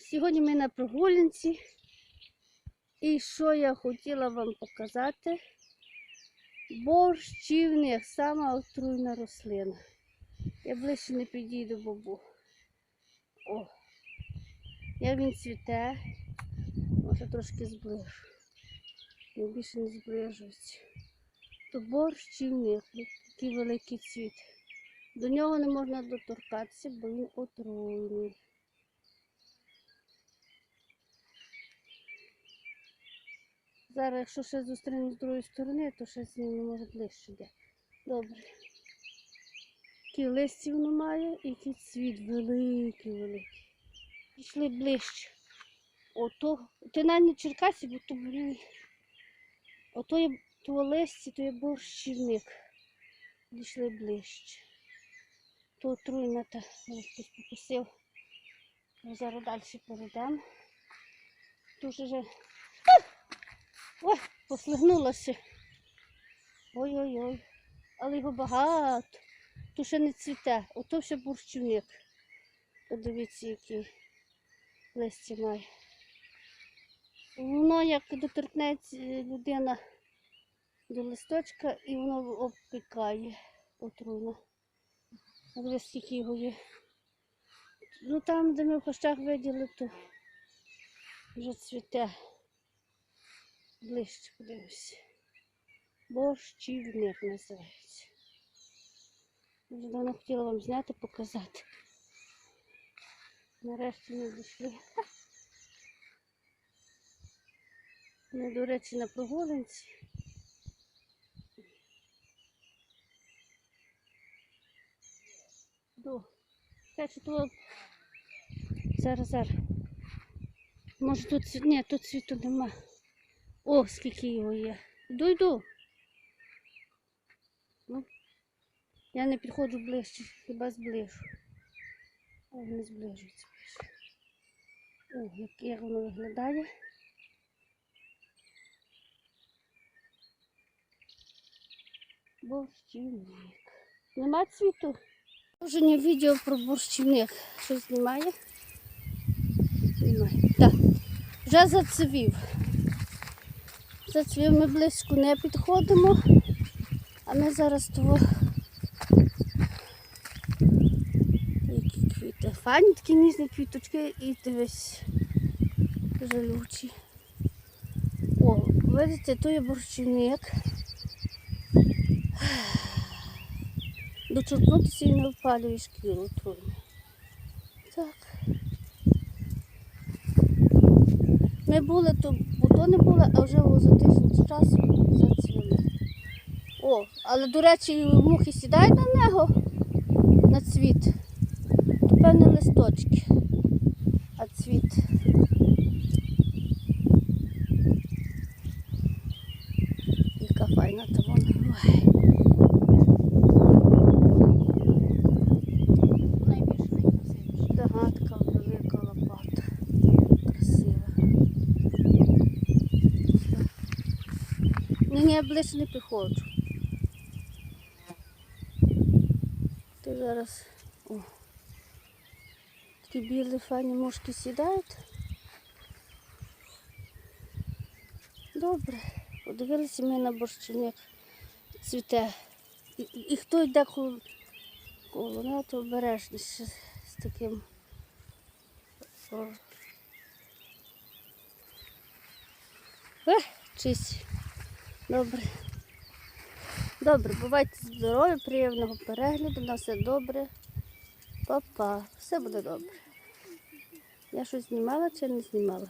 Сьогодні ми на прогулянці. І що я хотіла вам показати? Борщівник, сама отруйна рослина. Я ближче не підійду, бабу. О, як він цвіте. Може трошки зближу. Я більше не зближуюсь. То борщівник, такий великий цвіт. До нього не можна доторкатися, бо він отруйний. Зараз, якщо ще зустрінемо з другої сторони, то з ним може ближче йде. Добре. Які листя воно має і який цвіт великий, великий. Пішли ближче. Ото, ти навіть не черкасі, бо то блін. Ото є то листя, то є борщівник. Пішли ближче. То отруйна та хтось покусив. Зараз далі перейдемо. Тут вже Ой, послигнулася. Ой-ой-ой. Але його багато. Тут ще не цвіте. Ото ще борщівник. Подивіться, який листя має. Воно як доторкнеться людина до листочка і воно обпікає отруйно. Але скільки його є. Ну там, де ми в кущах виділи, то вже цвіте. Ближче подивимося. Борщівник називається. Вже давно хотіла вам зняти, показати. Нарешті ми дійшли. Ми, до речі, на прогулянці. До. Каже, то зараз, зараз. Може тут ні, тут цвіту нема. О, скільки його є. Йду, йду. Ну, я не підходжу ближче, хіба зближу. О, не зближується більше. О, як, як воно виглядає. Борщівник. Нема цвіту? Продовження відео про борщівник. Щось знімає? Знімає. Так. Вже зацвів. Зацвів ми близько не підходимо, а ми зараз того. Які квіти. Файні такі ніжні квіточки і дивись жалючі. О, видите, то є борщівник. Доторкнутися і не впалює шкіру трудно. Так. Ми були бо то не було, а вже за тисяч часу зацвіли. О, але, до речі, мухи сідають на нього на цвіт. То певне листочки. А цвіт. Ні, я ближче не приходжу. Ти зараз. О. Такі білі файні мушки сідають. Добре. Подивилися ми на борщівник цвіте. І, і, хто йде коло, коло ну, то обережніше з таким. О. Ех, чись. Добре. Добре, бувайте здорові, приємного перегляду, на все добре. Па-па, все буде добре. Я щось знімала чи не знімала?